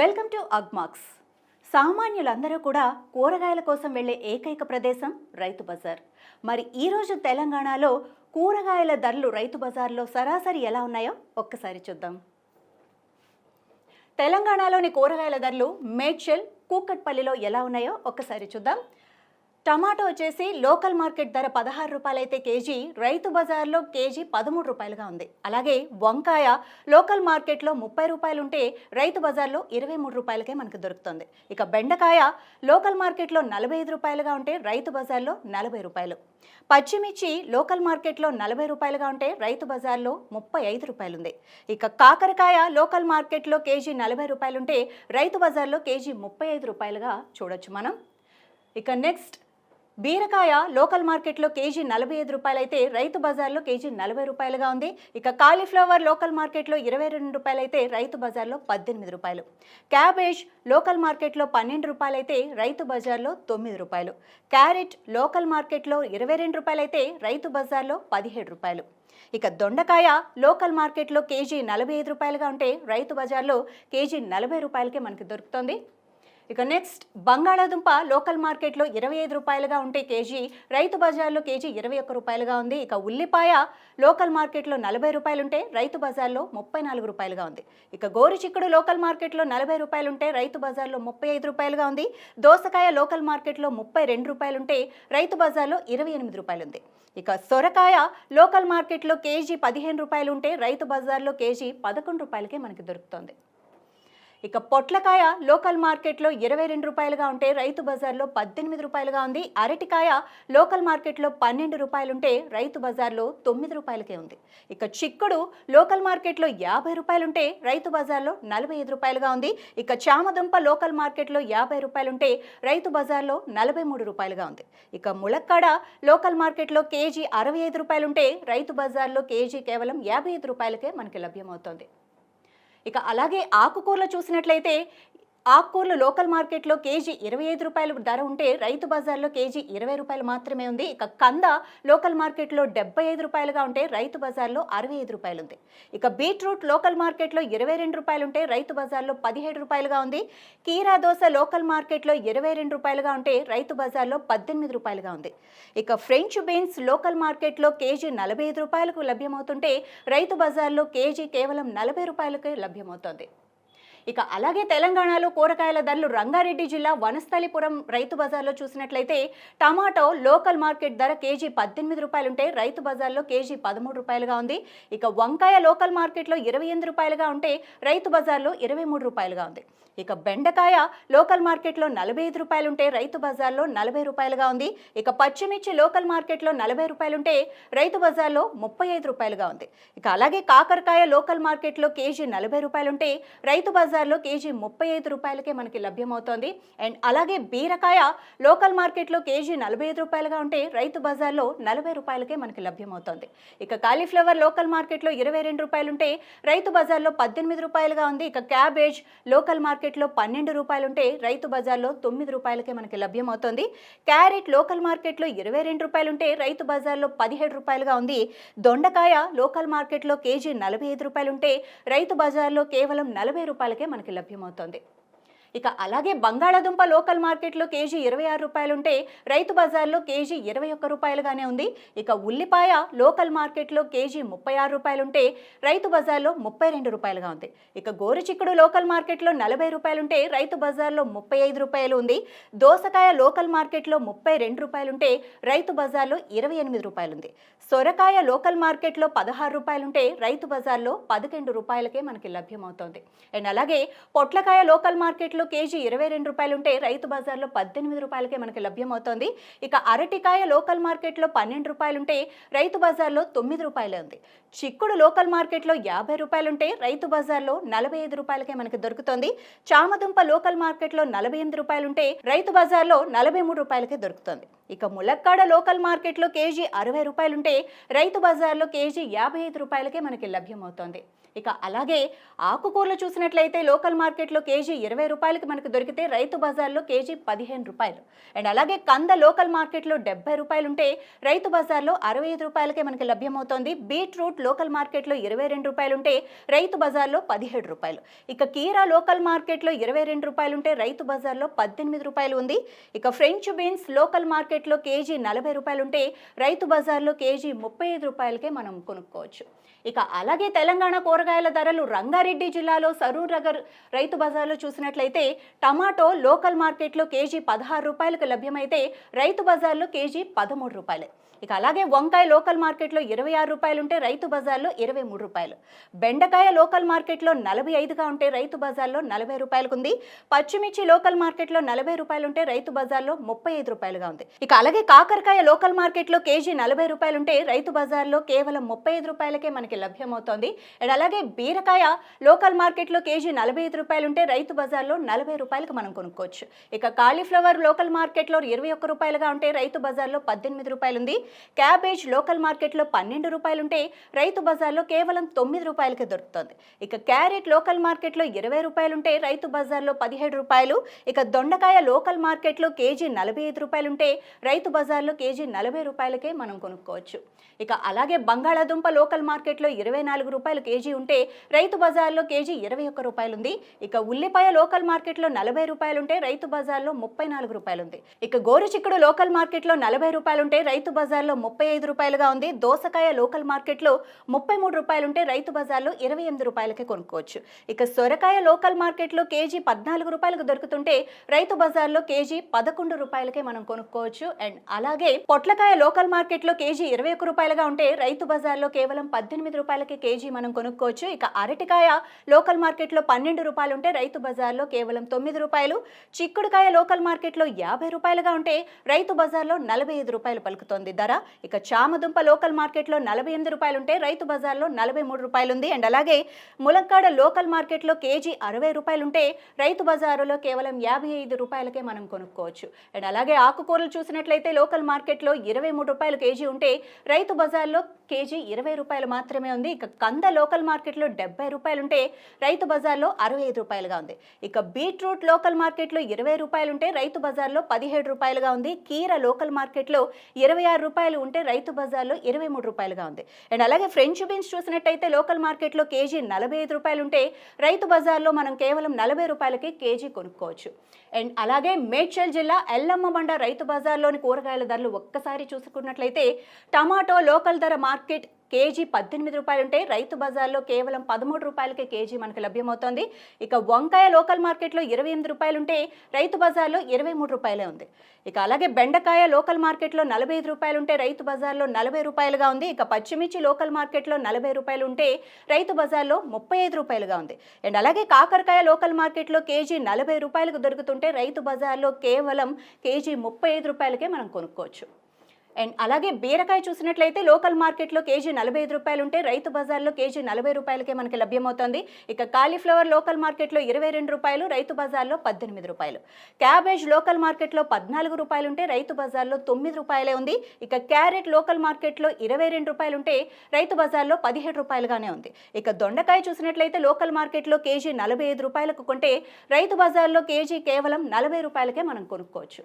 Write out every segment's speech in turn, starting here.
Welcome to Agmax. సామాన్యులందరూ కూడా కూరగాయల కోసం వెళ్ళే ఏకైక ప్రదేశం రైతు బజార్. మరి ఈరోజు తెలంగాణలో కూరగాయల ధరలు రైతు బజార్లో సరాసరి ఎలా ఉన్నాయో ఒక్కసారి చూద్దాం. తెలంగాణలోని కూరగాయల ధరలు మేడ్చల్ కూకట్పల్లిలో ఎలా ఉన్నాయో ఒక్కసారి చూద్దాం. టమాటో వచ్చేసి లోకల్ మార్కెట్ ధర పదహారు రూపాయలైతే కేజీ రైతు బజార్లో కేజీ పదమూడు రూపాయలుగా ఉంది. అలాగే వంకాయ లోకల్ మార్కెట్లో ముప్పై రూపాయలు ఉంటే రైతు బజార్లో ఇరవై మూడు రూపాయలకే మనకు దొరుకుతుంది. ఇక బెండకాయ లోకల్ మార్కెట్లో నలభై ఐదు రూపాయలుగా ఉంటే రైతు బజార్లో నలభై రూపాయలు. పచ్చిమిర్చి లోకల్ మార్కెట్లో నలభై రూపాయలుగా ఉంటే రైతు బజార్లో ముప్పై ఐదు రూపాయలు ఉంది ఇక కాకరకాయ లోకల్ మార్కెట్లో కేజీ నలభై రూపాయలుంటే రైతు బజార్లో కేజీ ముప్పై ఐదు రూపాయలుగా చూడొచ్చు మనం. ఇక నెక్స్ట్ బీరకాయ లోకల్ మార్కెట్లో కేజీ నలభై ఐదు రూపాయలైతే రైతు బజార్లో కేజీ నలభై రూపాయలుగా ఉంది. ఇక కాలీఫ్లవర్ లోకల్ మార్కెట్లో ఇరవై రెండు రూపాయలైతే రైతు బజార్లో పద్దెనిమిది రూపాయలు. క్యాబేజ్ లోకల్ మార్కెట్లో పన్నెండు రూపాయలైతే రైతు బజార్లో తొమ్మిది రూపాయలు. క్యారెట్ లోకల్ మార్కెట్లో ఇరవై రెండు రూపాయలైతే రైతు బజార్లో పదిహేడు రూపాయలు. ఇక దొండకాయ లోకల్ మార్కెట్లో కేజీ నలభై ఐదు రూపాయలుగా ఉంటే రైతు బజార్లో కేజీ నలభై రూపాయలకే మనకి దొరుకుతుంది. ఇక నెక్స్ట్ బంగాళాదుంప లోకల్ మార్కెట్లో ఇరవై ఐదు రూపాయలుగా ఉంటే కేజీ రైతు బజార్లో కేజీ ఇరవై ఒక్క రూపాయలుగా ఉంది. ఇక ఉల్లిపాయ లోకల్ మార్కెట్లో నలభై రూపాయలుంటే రైతు బజార్లో ముప్పై నాలుగు రూపాయలుగా ఉంది. ఇక గోరు చిక్కుడు లోకల్ మార్కెట్లో నలభై రూపాయలుంటే రైతు బజార్లో ముప్పై ఐదు రూపాయలుగా ఉంది. దోసకాయ లోకల్ మార్కెట్లో ముప్పై రెండు రూపాయలుంటే రైతు బజార్లో ఇరవై ఎనిమిది రూపాయలు ఉంది ఇక సొరకాయ లోకల్ మార్కెట్లో కేజీ పదిహేను రూపాయలు ఉంటే రైతు బజార్లో కేజీ పదకొండు రూపాయలకే మనకి దొరుకుతుంది. ఇక పొట్లకాయ లోకల్ మార్కెట్లో ఇరవై రెండు రూపాయలుగా ఉంటే రైతు బజార్లో పద్దెనిమిది రూపాయలుగా ఉంది. అరటికాయ లోకల్ మార్కెట్లో పన్నెండు రూపాయలుంటే రైతు బజార్లో తొమ్మిది రూపాయలకే ఉంది. ఇక చిక్కుడు లోకల్ మార్కెట్లో యాభై రూపాయలుంటే రైతు బజార్లో నలభై ఐదు రూపాయలుగా ఉంది. ఇక చామదుంప లోకల్ మార్కెట్లో యాభై రూపాయలుంటే రైతు బజార్లో నలభై మూడు రూపాయలుగా ఉంది. ఇక ములక్కాడ లోకల్ మార్కెట్లో కేజీ అరవై ఐదు రూపాయలుంటే రైతు బజార్లో కేజీ కేవలం యాభై ఐదు రూపాయలకే మనకి లభ్యమవుతోంది. ఇక అలాగే ఆకుకూరలు చూసినట్లయితే ఆకుకూరలు లోకల్ మార్కెట్లో కేజీ ఇరవై ఐదు రూపాయలు ధర ఉంటే రైతు బజార్లో కేజీ ఇరవై రూపాయలు మాత్రమే ఉంది. ఇక కంద లోకల్ మార్కెట్లో డెబ్బై ఐదు రూపాయలుగా ఉంటే రైతు బజార్లో అరవై ఐదు రూపాయలు ఉంది ఇక బీట్రూట్ లోకల్ మార్కెట్లో ఇరవై రెండు రూపాయలు ఉంటే రైతు బజార్లో పదిహేడు రూపాయలుగా ఉంది. కీరా దోశ లోకల్ మార్కెట్లో ఇరవై రెండు రూపాయలుగా ఉంటే రైతు బజార్లో పద్దెనిమిది రూపాయలుగా ఉంది. ఇక ఫ్రెంచ్ బీన్స్ లోకల్ మార్కెట్లో కేజీ నలభై ఐదు రూపాయలకు లభ్యమవుతుంటే రైతు బజార్లో కేజీ కేవలం నలభై రూపాయలకే లభ్యమవుతోంది. ఇక అలాగే తెలంగాణలో కూరగాయల ధరలు రంగారెడ్డి జిల్లా వనస్థలిపురం రైతు బజార్లో చూసినట్లయితే టమాటో లోకల్ మార్కెట్ ధర కేజీ పద్దెనిమిది రూపాయలుంటే రైతు బజార్లో కేజీ పదమూడు రూపాయలుగా ఉంది. ఇక వంకాయ లోకల్ మార్కెట్లో ఇరవై ఎనిమిది రూపాయలుగా ఉంటే రైతు బజార్లో ఇరవై మూడు రూపాయలుగా ఉంది. ఇక బెండకాయ లోకల్ మార్కెట్లో నలభై ఐదు రూపాయలుంటే రైతు బజార్లో నలభై రూపాయలుగా ఉంది. ఇక పచ్చిమిర్చి లోకల్ మార్కెట్లో నలభై రూపాయలుంటే రైతు బజార్లో ముప్పై ఐదు రూపాయలుగా ఉంది. ఇక అలాగే కాకరకాయ లోకల్ మార్కెట్లో కేజీ నలభై రూపాయలుంటే రైతు బజార్లో కేజీ ముప్పై ఐదు రూపాయలకే మనకి లభ్యమవుతోంది. అండ్ అలాగే బీరకాయ లోకల్ మార్కెట్లో కేజీ నలభై ఐదు రూపాయలుగా ఉంటే రైతు బజార్లో నలభై రూపాయలకే మనకి లభ్యమవుతోంది. ఇక కాలీఫ్లవర్ లోకల్ మార్కెట్లో ఇరవై రెండు రూపాయలుంటే రైతు బజార్లో పద్దెనిమిది రూపాయలుగా ఉంది. ఇక క్యాబేజ్ లోకల్ మార్కెట్ మార్కెట్లో పన్నెండు రూపాయలుంటే రైతు బజార్లో తొమ్మిది రూపాయలకే మనకి లభ్యమవుతోంది. క్యారెట్ లోకల్ మార్కెట్లో ఇరవై రెండు రూపాయలుంటే రైతు బజార్లో పదిహేడు రూపాయలుగా ఉంది. దొండకాయ లోకల్ మార్కెట్లో కేజీ నలభై ఐదు రూపాయలుంటే రైతు బజార్లో కేవలం నలభై రూపాయలకే మనకి లభ్యమవుతోంది. ఇక అలాగే బంగాళాదుంప లోకల్ మార్కెట్లో కేజీ ఇరవై ఆరు రూపాయలుంటే రైతు బజార్లో కేజీ ఇరవై ఒక్క రూపాయలుగానే ఉంది. ఇక ఉల్లిపాయ లోకల్ మార్కెట్లో కేజీ ముప్పై ఆరు రూపాయలుంటే రైతు బజార్లో ముప్పై రెండు రూపాయలుగా ఉంది. ఇక గోరుచిక్కుడు లోకల్ మార్కెట్లో నలభై రూపాయలుంటే రైతు బజార్లో ముప్పై ఐదు రూపాయలు ఉంది. దోసకాయ లోకల్ మార్కెట్లో ముప్పై రెండు రూపాయలుంటే రైతు బజార్లో ఇరవై ఎనిమిది రూపాయలు ఉంది సొరకాయ లోకల్ మార్కెట్లో పదహారు రూపాయలుంటే రైతు బజార్లో పదకొండు రూపాయలకే మనకి లభ్యమవుతోంది. అండ్ అలాగే పొట్లకాయ లోకల్ మార్కెట్లో కేజీ ఇరవై రెండు రూపాయలు ఉంటే రైతు బజార్లో పద్దెనిమిది రూపాయలకే మనకి లభ్యమవుతోంది. ఇక అరటికాయ లోకల్ మార్కెట్లో పన్నెండు రూపాయలు ఉంటే రైతు బజార్లో తొమ్మిది రూపాయలే ఉంది. చిక్కుడు లోకల్ మార్కెట్లో యాభై రూపాయలు ఉంటే రైతు బజార్లో నలభై ఐదు రూపాయలకే మనకి దొరుకుతుంది. చామదుంప లోకల్ మార్కెట్లో నలభై ఎనిమిది రూపాయలుంటే రైతు బజార్లో నలభై మూడు రూపాయలకే దొరుకుతుంది. ఇక ములక్కాడ లోకల్ మార్కెట్లో కేజీ అరవై రూపాయలుంటే రైతు బజార్లో కేజీ యాభై ఐదు రూపాయలకే మనకి లభ్యమవుతోంది. ఇక అలాగే ఆకుకూరలు చూసినట్లయితే లోకల్ మార్కెట్లో కేజీ ఇరవై రూపాయలకి మనకు దొరికితే రైతు బజార్లో కేజీ పదిహేను రూపాయలు. అండ్ అలాగే కంద లోకల్ మార్కెట్లో డెబ్బై రూపాయలు ఉంటే రైతు బజార్లో అరవై ఐదు రూపాయలకే మనకి లభ్యమవుతోంది. బీట్రూట్ లోకల్ మార్కెట్లో ఇరవై రెండు రూపాయలు ఉంటే రైతు బజార్లో పదిహేడు రూపాయలు. ఇక కీరా లోకల్ మార్కెట్లో ఇరవై రెండు రూపాయలు ఉంటే రైతు బజార్లో పద్దెనిమిది రూపాయలు ఉంది. ఇక ఫ్రెంచ్ బీన్స్ లోకల్ మార్కెట్లో కేజీ నలభై రూపాయలు ఉంటే రైతు బజార్లో కేజీ ముప్పై ఐదు రూపాయలకే మనం కొనుక్కోవచ్చు. ఇక అలాగే తెలంగాణ కూరగాయల ధరలు రంగారెడ్డి జిల్లాలో సరూర్ నగర్ రైతు బజార్లో చూసినట్లయితే టమాటో లోకల్ మార్కెట్లో కేజీ పదహారు రూపాయలకు లభ్యమైతే రైతు బజార్లో కేజీ పదమూడు రూపాయలు. ఇక అలాగే వంకాయ లోకల్ మార్కెట్లో ఇరవై ఆరు రూపాయలు ఉంటే రైతు బజార్లో ఇరవై మూడు రూపాయలు. బెండకాయ లోకల్ మార్కెట్లో నలభై ఐదుగా ఉంటే రైతు బజార్లో నలభై రూపాయలకు ఉంది పచ్చిమిర్చి లోకల్ మార్కెట్లో నలభై రూపాయలు ఉంటే రైతు బజార్లో ముప్పై ఐదు రూపాయలుగా ఉంది. ఇక అలాగే కాకరకాయ లోకల్ మార్కెట్లో కేజీ నలభై రూపాయలు ఉంటే రైతు బజార్లో కేవలం ముప్పై ఐదు రూపాయలకే మనకి లభ్యమవుతోంది. అండ్ అలాగే బీరకాయ లోకల్ మార్కెట్లో కేజీ నలభై ఐదు రూపాయలు ఉంటే రైతు బజార్లో నలభై రూపాయలకు మనం కొనుక్కోవచ్చు. ఇక కాలీఫ్లవర్ లోకల్ మార్కెట్లో ఇరవై ఒక్క రూపాయలుగా ఉంటే రైతు బజార్లో పద్దెనిమిది రూపాయలు ఉంది క్యాబేజ్ లోకల్ మార్కెట్లో పన్నెండు రూపాయలు ఉంటే రైతు బజార్లో కేవలం తొమ్మిది రూపాయలకే దొరుకుతుంది. ఇక క్యారెట్ లోకల్ మార్కెట్లో ఇరవై రూపాయలు ఉంటే రైతు బజార్లో పదిహేడు రూపాయలు ఇక దొండకాయ లోకల్ మార్కెట్లో కేజీ నలభై ఐదు రూపాయలుంటే రైతు బజార్లో కేజీ నలభై రూపాయలకే మనం కొనుక్కోవచ్చు. ఇక అలాగే బంగాళాదుంప లోకల్ మార్కెట్లో ఇరవై నాలుగు రూపాయలు కేజీ ఉంటే రైతు బజార్లో కేజీ ఇరవై ఒక్క రూపాయలు ఉంది ఇక ఉల్లిపాయ లోకల్ మార్కెట్లో నలభై రూపాయలు ఉంటే రైతు బజార్లో ముప్పై నాలుగు రూపాయలు ఉంది ఇక గోరు చిక్కుడు లోకల్ మార్కెట్లో నలభై రూపాయలు ఉంటే రైతు బజార్లో ముప్పై ఐదు రూపాయలుగా ఉంది. దోసకాయ లోకల్ మార్కెట్లో ముప్పై మూడు రూపాయలు ఉంటే రైతు బజార్లో ఇరవై ఎనిమిది రూపాయలకే కొనుక్కోవచ్చు. ఇక సొరకాయ లోకల్ మార్కెట్లో కేజీ పద్నాలుగు రూపాయలకు దొరుకుతుంటే రైతు బజార్లో కేజీ పదకొండు రూపాయలకే మనం కొనుక్కోవచ్చు. అండ్ అలాగే పొట్లకాయ లోకల్ మార్కెట్లో కేజీ ఇరవై ఒక్క రూపాయలుగా ఉంటే రైతు బజార్లో కేవలం పద్దెనిమిది రూపాయలకే కేజీ మనం కొనుక్కోవచ్చు. ఇక అరటికాయ లోకల్ మార్కెట్లో పన్నెండు రూపాయలు ఉంటే రైతు బజార్లో కేవలం తొమ్మిది రూపాయలు. చిక్కుడుకాయ లోకల్ మార్కెట్లో యాభై రూపాయలుగా ఉంటే రైతు బజార్లో నలభై ఐదు రూపాయలు పలుకుతోంది. ధర ఇక చామదుంప లోకల్ మార్కెట్లో నలభై ఎనిమిది రూపాయలు ఉంటే రైతు బజార్లో నలభై మూడు రూపాయలు ఉంది అండ్ అలాగే ములక్కాడ లోకల్ మార్కెట్లో కేజీ అరవై రూపాయలు ఉంటే రైతు బజారులో కేవలం యాభై ఐదు రూపాయలకే మనం కొనుక్కోవచ్చు. అండ్ అలాగే ఆకుకూరలు చూసినట్లయితే లోకల్ మార్కెట్లో ఇరవై మూడు రూపాయలు కేజీ ఉంటే రైతు బజార్లో కేజీ ఇరవై రూపాయలు మాత్రమే ఉంది. ఇక కంద లోకల్ మార్కెట్లో డెబ్బై రూపాయలు ఉంటే రైతు బజార్లో అరవై ఐదు రూపాయలుగా ఉంది. ఇక బీట్రూట్ లోకల్ మార్కెట్లో ఇరవై రూపాయలు ఉంటే రైతు బజార్లో పదిహేడు రూపాయలుగా ఉంది. కీర లోకల్ మార్కెట్లో ఇరవై ఆరు రూపాయలు ఉంటే రైతు బజార్లో ఇరవై మూడు రూపాయలుగా ఉంది. అండ్ అలాగే ఫ్రెంచ్ బీన్స్ చూసినట్టయితే లోకల్ మార్కెట్లో కేజీ నలభై ఐదు రూపాయలు ఉంటే రైతు బజార్లో మనం కేవలం నలభై రూపాయలకి కేజీ కొనుక్కోవచ్చు. అండ్ అలాగే మేడ్చల్ జిల్లా ఎల్లమ్మ బండ రైతు బజార్లోని కూరగాయల ధరలు ఒక్కసారి చూసుకున్నట్లయితే టమాటో లోకల్ ధర మార్కెట్ కేజీ పద్దెనిమిది రూపాయలు ఉంటే రైతు బజార్లో కేవలం పదమూడు రూపాయలకే కేజీ మనకు లభ్యమవుతోంది. ఇక వంకాయ లోకల్ మార్కెట్లో ఇరవై ఎనిమిది రూపాయలు ఉంటే రైతు బజార్లో ఇరవై మూడు రూపాయలే ఉంది. ఇక అలాగే బెండకాయ లోకల్ మార్కెట్లో నలభై ఐదు రూపాయలు ఉంటే రైతు బజార్లో నలభై రూపాయలుగా ఉంది. ఇక పచ్చిమిర్చి లోకల్ మార్కెట్లో నలభై రూపాయలు ఉంటే రైతు బజార్లో ముప్పై ఐదు రూపాయలుగా ఉంది. అండ్ అలాగే కాకరకాయ లోకల్ మార్కెట్లో కేజీ నలభై రూపాయలకు దొరుకుతుంటే రైతు బజార్లో కేవలం కేజీ ముప్పై ఐదు రూపాయలకే మనం కొనుక్కోవచ్చు. అండ్ అలాగే బీరకాయ చూసినట్లయితే లోకల్ మార్కెట్లో కేజీ నలభై ఐదు రూపాయలు ఉంటే రైతు బజార్లో కేజీ నలభై రూపాయలకే మనకి లభ్యమవుతోంది. ఇక కాలీఫ్లవర్ లోకల్ మార్కెట్లో ఇరవై రెండు రూపాయలు రైతు బజార్లో పద్దెనిమిది రూపాయలు. క్యాబేజ్ లోకల్ మార్కెట్లో పద్నాలుగు రూపాయలు ఉంటే రైతు బజార్లో తొమ్మిది రూపాయలే ఉంది. ఇక క్యారెట్ లోకల్ మార్కెట్లో ఇరవై రెండు రూపాయలు ఉంటే రైతు బజార్లో పదిహేడు రూపాయలుగానే ఉంది. ఇక దొండకాయ చూసినట్లయితే లోకల్ మార్కెట్లో కేజీ నలభై ఐదు రూపాయలకు కొంటే రైతు బజార్లో కేజీ కేవలం నలభై రూపాయలకే మనం కొనుక్కోవచ్చు.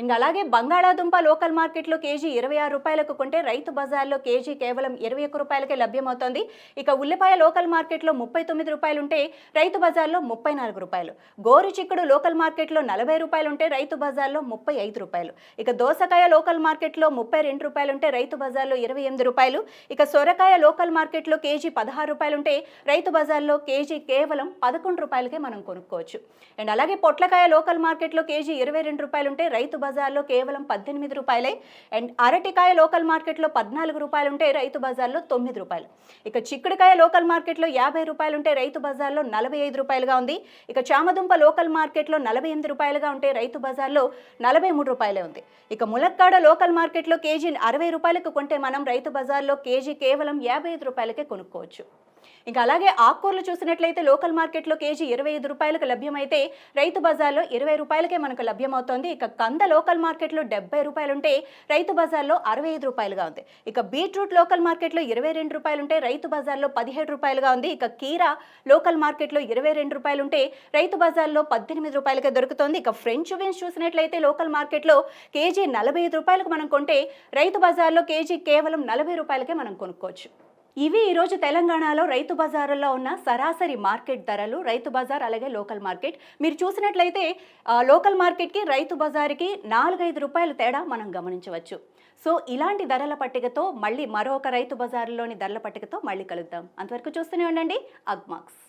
ఇంకా అలాగే బంగాళాదుంప లోకల్ మార్కెట్లో కేజీ ఇరవై ఆరు రూపాయలకు కొంటే రైతు బజార్లో కేజీ కేవలం ఇరవై ఒక్క రూపాయలకే లభ్యమవుతోంది. ఇక ఉల్లిపాయ లోకల్ మార్కెట్లో ముప్పై తొమ్మిది రూపాయలు ఉంటే రైతు బజార్లో ముప్పై నాలుగు రూపాయలు. గోరు చిక్కుడు లోకల్ మార్కెట్లో నలభై రూపాయలు ఉంటే రైతు బజార్లో ముప్పై ఐదు రూపాయలు. ఇక దోసకాయ లోకల్ మార్కెట్లో ముప్పై రెండు రూపాయలు ఉంటే రైతు బజార్లో ఇరవై ఎనిమిది రూపాయలు. ఇక సొరకాయ లోకల్ మార్కెట్లో కేజీ పదహారు రూపాయలుంటే రైతు బజార్లో కేజీ కేవలం పదకొండు రూపాయలకే మనం కొనుక్కోవచ్చు. అండ్ అలాగే పొట్లకాయ లోకల్ మార్కెట్లో కేజీ ఇరవై రెండు రూపాయలు ఉంటే రైతు బజార్లో కేవలం పద్దెనిమిది రూపాయలే. అండ్ అరటికాయ లోకల్ మార్కెట్లో పద్నాలుగు రూపాయలు ఉంటే రైతు బజార్లో తొమ్మిది రూపాయలు. ఇక చిక్కుడుకాయ లోకల్ మార్కెట్లో యాభై రూపాయలు ఉంటే రైతు బజార్లో నలభై ఐదు రూపాయలుగా ఉంది. ఇక చామదుంప లోకల్ మార్కెట్లో నలభై ఎనిమిది రూపాయలుగా ఉంటే రైతు బజార్లో నలభై మూడు రూపాయలే ఉంది. ఇక ములక్కాడ లోకల్ మార్కెట్లో కేజీ అరవై రూపాయలకు కొంటే మనం రైతు బజార్లో కేజీ కేవలం యాభై ఐదు రూపాయలకే కొనుక్కోవచ్చు. ఇంకా అలాగే ఆకుకూరలు చూసినట్లయితే లోకల్ మార్కెట్లో కేజీ ఇరవై ఐదు రూపాయలకు లభ్యమైతే రైతు బజార్లో ఇరవై రూపాయలకే మనకు లభ్యమవుతోంది. ఇక కంద లోకల్ మార్కెట్లో డెబ్బై రూపాయలు ఉంటే రైతు బజార్లో అరవై ఐదు రూపాయలుగా ఉంది. ఇక బీట్రూట్ లోకల్ మార్కెట్లో ఇరవై రెండు రూపాయలుంటే రైతు బజార్లో పదిహేడు రూపాయలుగా ఉంది. ఇక కీరా లోకల్ మార్కెట్లో ఇరవై రెండు రూపాయలుంటే రైతు బజార్లో పద్దెనిమిది రూపాయలకే దొరుకుతోంది. ఇక ఫ్రెంచ్ బీన్స్ చూసినట్లయితే లోకల్ మార్కెట్లో కేజీ నలభై ఐదు రూపాయలకు మనం కొంటే రైతు బజార్లో కేజీ కేవలం నలభై రూపాయలకే మనం కొనుక్కోవచ్చు. ఇవి ఈరోజు తెలంగాణలో రైతు బజారుల్లో ఉన్న సరాసరి మార్కెట్ ధరలు రైతు బజార్ అలాగే లోకల్ మార్కెట్. మీరు చూసినట్లయితే లోకల్ మార్కెట్కి రైతు బజార్కి నాలుగైదు రూపాయల తేడా మనం గమనించవచ్చు. సో ఇలాంటి ధరల పట్టికతో మళ్ళీ మరొక రైతు బజారులోని ధరల పట్టికతో మళ్ళీ కలుద్దాం. అంతవరకు చూస్తూనే ఉండండి. అగ్మాక్స్